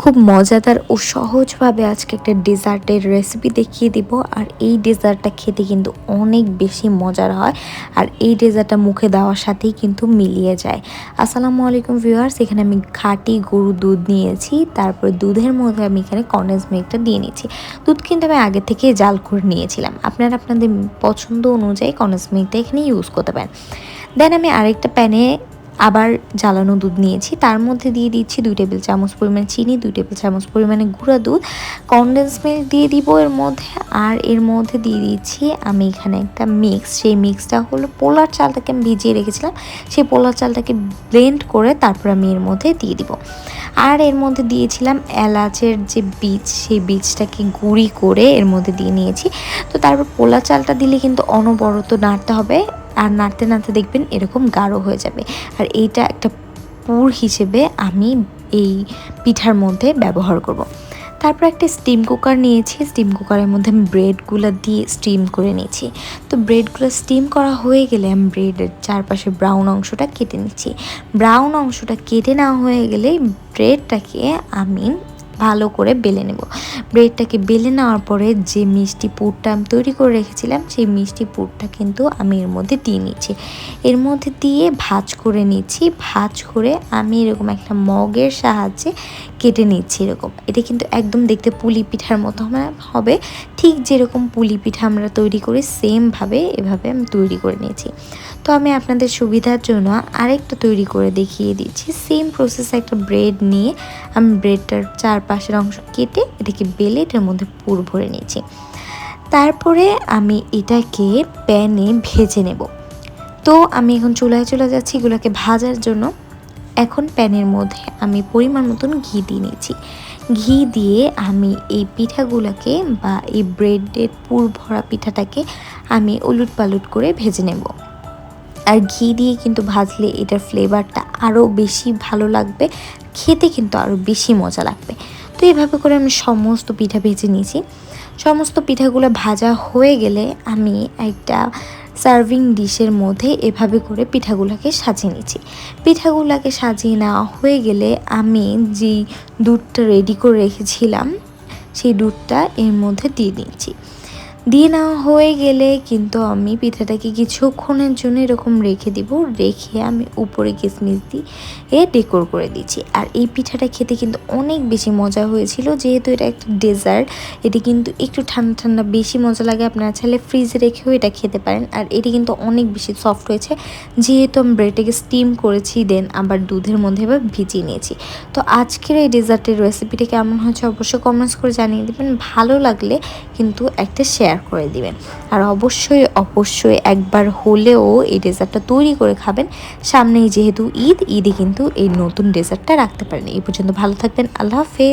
খুব মজাদার ও সহজভাবে আজকে একটা ডেজার্টের রেসিপি দেখিয়ে দিব। আর এই ডেজার্টটা খেতে কিন্তু অনেক বেশি মজার হয় আর এই ডেজার্টটা মুখে দেওয়ার সাথেই কিন্তু মিলিয়ে যায়। আসসালামু আলাইকুম ভিউয়ার্স এখানে আমি খাঁটি গরু দুধ নিয়েছি, তারপর দুধের মধ্যে আমি এখানে কন্ডেন্স মিল্কটা দিয়ে নিয়েছি। দুধ কিন্তু আমি আগে থেকে জাল করে নিয়েছিলাম। আপনারা আপনাদের পছন্দ অনুযায়ী কন্ডেন্স মিল্কটা এখানে ইউজ করতে পারেন। দেন আমি আরেকটা প্যানে আবার জ্বালানো দুধ নিয়েছি। তার মধ্যে দিয়ে দিচ্ছি দুই টেবিল চামচ পরিমাণ চিনি, দুই টেবিল চামচ পরিমাণে গুঁড়া দুধ কনডেন্স মিল্ক দিয়ে দিব এর মধ্যে, আর এর মধ্যে দিয়ে দিচ্ছি আমি এখানে একটা মিক্স সেই মিক্সটা হলো পোলার চালটাকে আমি ভিজিয়ে রেখেছিলাম। সেই পোলার চালটাকে ব্লেন্ড করে তারপর আমি এর মধ্যে দিয়ে দিব। আর এর মধ্যে দিয়েছিলাম এলাচের যে বীজ, সেই বীজটাকে গুঁড়ি করে এর মধ্যে দিয়ে নিয়েছি। তো তারপর পোলা চালটা দিলে কিন্তু অনবরত নাড়তে হবে। আর নাড়তে নাড়তে দেখবেন এরকম গাঢ় হয়ে যাবে। আর এইটা একটা পুর হিসেবে আমি এই পিঠার মধ্যে ব্যবহার করব। তারপর একটা স্টিম কুকার নিয়েছি। স্টিম কুকারের মধ্যে আমি ব্রেডগুলো দিয়ে স্টিম করে নিয়েছি। তো ব্রেডগুলো স্টিম করা হয়ে গেলে আমি ব্রেডের চারপাশে ব্রাউন অংশটা কেটে নিচ্ছি। ব্রাউন অংশটা কেটে নেওয়া হয়ে গেলে ব্রেডটাকে আমি ভালো করে বেলে নেব। ব্রেডটাকে বেলে নেওয়ার পরে যে মিষ্টি পুরটা আমি তৈরি করে রেখেছিলাম, সেই মিষ্টি পুরটা কিন্তু আমি এর মধ্যে দিয়ে নিচ্ছি। এর মধ্যে দিয়ে ভাজ করে নিচ্ছি, ভাজ করে আমি এরকম একটা মগের সাহায্যে কেটে নিচ্ছি এরকম। এটা কিন্তু একদম দেখতে পুলি পিঠার মতো হবে ঠিক যেরকম পুলি পিঠা আমরা তৈরি করি সেমভাবে এভাবে আমি তৈরি করে নিয়েছি। তো আমি আপনাদের সুবিধার জন্য আরেকটা তৈরি করে দেখিয়ে দিচ্ছি। সেম প্রসেস একটা ব্রেড নিয়ে আমি ব্রেডটার চারপাশের অংশ কেটে এটাকে বেলে এটার মধ্যে পুর ভরে নিয়েছি। তারপরে আমি এটাকে প্যানে ভেজে নেব। তো আমি এখন চুলায় চলে যাচ্ছি, এগুলোকে ভাজার জন্য। এখন প্যানের মধ্যে আমি পরিমাণ মতন ঘি দিয়ে নিয়েছি। ঘি দিয়ে আমি এই পিঠাগুলোকে বা এই ব্রেডের পুর ভরা পিঠাটাকে আমি উলুট পালুট করে ভেজে নেব। আর ঘি দিয়ে কিন্তু ভাজলে এটার ফ্লেভারটা আরও বেশি ভালো লাগবে, খেতে কিন্তু আরও বেশি মজা লাগবে। তো এইভাবে করে আমি সমস্ত পিঠা ভেজে নিয়েছি। সমস্ত পিঠাগুলো ভাজা হয়ে গেলে আমি একটা সার্ভিং ডিশের মধ্যে এভাবে করে পিঠাগুলোকে সাজিয়ে নিচ্ছি পিঠাগুলোকে সাজিয়ে নেওয়া হয়ে গেলে আমি যেই দুধটা রেডি করে রেখেছিলাম, সেই দুধটা এর মধ্যে দিয়ে দিচ্ছি দিয়ে নেওয়া হয়ে গেলে কিন্তু আমি পিঠাটাকে কিছুক্ষণের জন্য এরকম রেখে দিব। রেখে আমি উপরে কিসমিস দিয়ে এ ডেকোর করে দিচ্ছি। আর এই পিঠাটা খেতে কিন্তু অনেক বেশি মজা হয়েছিল। যেহেতু এটা একটা ডেজার্ট এটি কিন্তু একটু ঠান্ডা ঠান্ডা বেশি মজা লাগে। আপনারা চাইলে ফ্রিজে রেখেও এটা খেতে পারেন। আর এটি কিন্তু অনেক বেশি সফট হয়েছে যেহেতু আমি ব্রেডটাকে স্টিম করেছি দেন আবার দুধের মধ্যে এবার ভিজিয়ে নিয়েছি। তো আজকের এই ডেজার্টের রেসিপিটা কেমন হয়েছে অবশ্যই কমেন্টস করে জানিয়ে দেবেন। ভালো লাগলে কিন্তু একটা শেয়ার শেয়ার করে দিবেন। আর অবশ্যই অবশ্যই একবার হলেও এই ডেজার্টটা তৈরি করে খাবেন। সামনেই যেহেতু ঈদ, ঈদে কিন্তু এই নতুন ডেজার্টটা রাখতে পারেন। এই পর্যন্ত ভালো থাকবেন। আল্লাহ হাফেজ।